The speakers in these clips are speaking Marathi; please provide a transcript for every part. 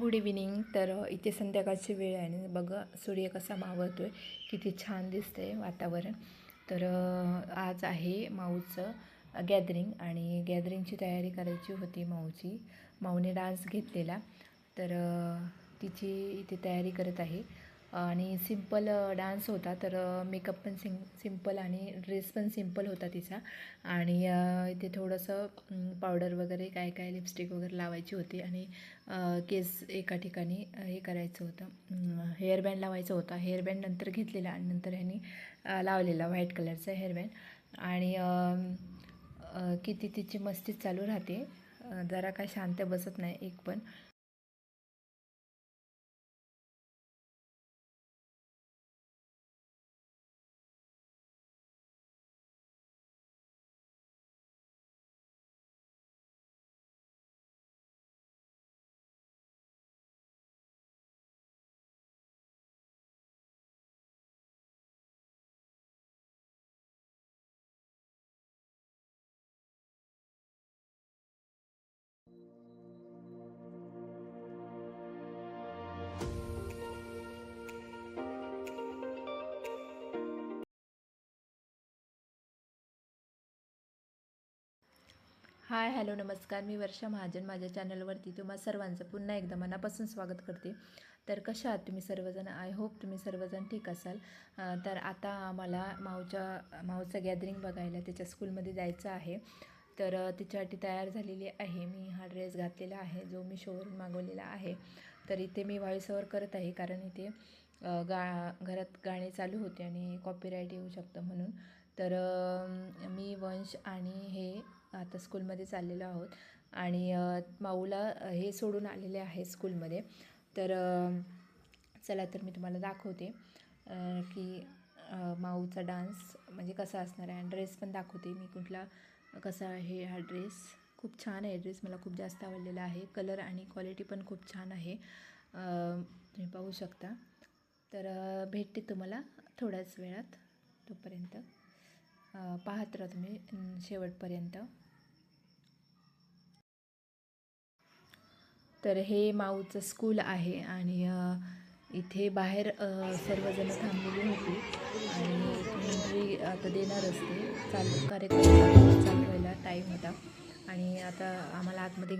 गुड इव्हिनिंग तर इथे संध्याकाळची वेळ आहे आणि बघा सूर्य कसा मावळतो आहे किती छान दिसतं आहे वातावरण. तर आज आहे माऊचं गॅदरिंग आणि गॅदरिंगची तयारी करायची होती माऊची. माऊने डान्स घेतलेला. तर तिची इथे तयारी करत आहे. आणि सिंपल डान्स होता तर मेकअप पण सिम सिंपल आणि ड्रेस पण सिंपल होता तिचा. आणि इथे थोडंसं पावडर वगैरे काय काय लिपस्टिक वगैरे लावायची होती आणि केस एका ठिकाणी हे करायचं होतं. हेअरबँड लावायचं होता. हेअरबँड नंतर घेतलेला आणि नंतर ह्यानी लावलेला व्हाईट कलरचा हेअरबँड. आणि किती तिची मस्तीच चालू राहते. जरा काय शांत बसत नाही एक पण. हाय हॅलो नमस्कार. मी वर्षा महाजन. माझ्या चॅनलवरती तुम्हा सर्वांचं पुन्हा एकदा मनापासून स्वागत करते. तर कशा आहात तुम्ही सर्वजण? आय होप तुम्ही सर्वजण ठीक असाल. तर आता मला माऊच्या माऊचं गॅदरिंग बघायला त्याच्या स्कूलमध्ये जायचं आहे. तर तिच्यासाठी तयार झालेली आहे. मी हा ड्रेस घातलेला आहे जो मी शोवरून मागवलेला आहे. तर इथे मी व्हॉइस ओव्हर करत आहे कारण इथे गा घरात गाणे चालू होते आणि कॉपीराईट येऊ शकतं म्हणून. तर मी वंश आणि हे आता स्कूलमध्ये चाललेलो आहोत. आणि माऊला हे सोडून आलेले आहे स्कूलमध्ये. तर चला तर मी तुम्हाला दाखवते की माऊचा डान्स म्हणजे कसा असणार आहे. आणि ड्रेस पण दाखवते मी कुठला कसा आहे हा ड्रेस. खूप छान आहे ड्रेस. मला खूप जास्त आवडलेला आहे. कलर आणि क्वालिटी पण खूप छान आहे. तुम्ही पाहू शकता. तर भेटते तुम्हाला थोड्याच वेळात तोपर्यंत. पाहत राहा तुम्ही शेवटपर्यंत. तर हे माऊचं स्कूल आहे आणि इथे बाहेर सर्वजण थांबलेली होती आणि एंट्री आता देणार असते. चालू कार्यक्रम चालू चालू व्हायला टाईम होता आणि आता आम्हाला आतमध्ये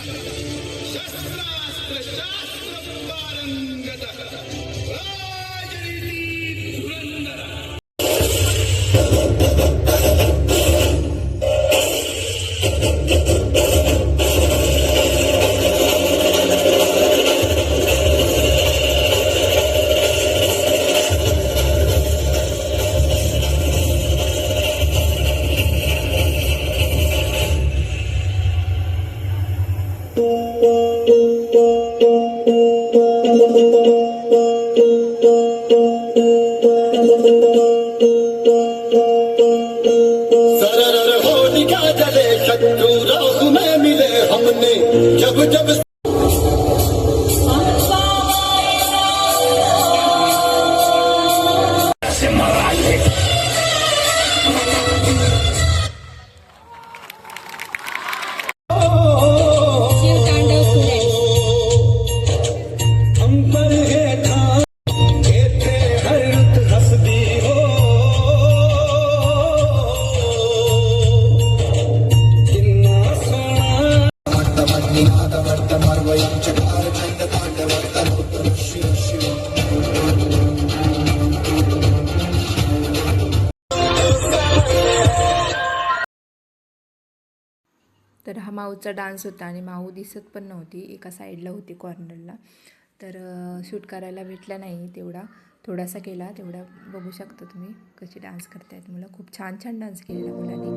शस्त्रास्त्र शास्त्र पारंगत राजनीती धुरंधर सरर होलिका जले शत्रु राह में मिले हमने। जब जब तर हा माऊचा डान्स होता आणि माऊ दिसत पण नव्हती एका साईडला होती कॉर्नरला. तर शूट करायला भेटला नाही तेवढा थोडासा केला तेवढा बघू शकता तुम्ही कशी डान्स करतायत मुलं. खूप छान छान डान्स केलेला मुलांनी.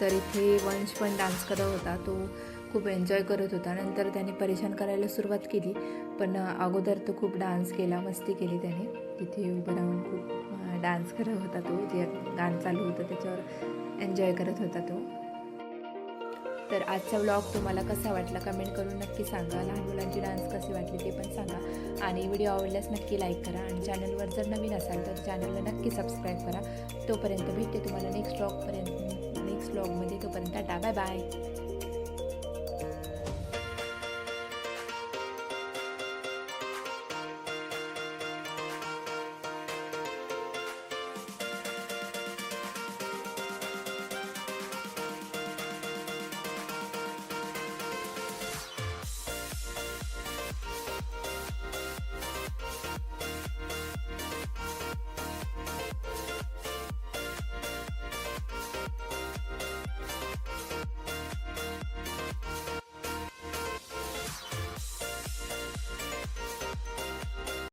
तर इथे वंश पण डान्स करत होता. तो खूप एन्जॉय करत होता. नंतर त्याने परेशान करायला सुरुवात केली. पण अगोदर तो खूप डान्स केला मस्ती केली त्याने. तिथे उभं राहून खूप डान्स करत होता तो. जे गाणं चालू होतं त्याच्यावर एन्जॉय करत होता तो. तर आजचा व्लॉग तुम्हाला कसा वाटला कमेंट करून नक्की सांगा. लहान मुलांची डान्स कसे वाटले ते पण सांगा. आणि व्हिडिओ आवडल्यास नक्की लाईक करा. आणि चॅनलवर जर नवीन असाल तर चॅनलला नक्की सबस्क्राईब करा. तोपर्यंत भेटते तुम्हाला नेक्स्ट व्लॉगपर्यंत नेक्स्ट व्लॉगमध्ये तोपर्यंत टाटा बाय बाय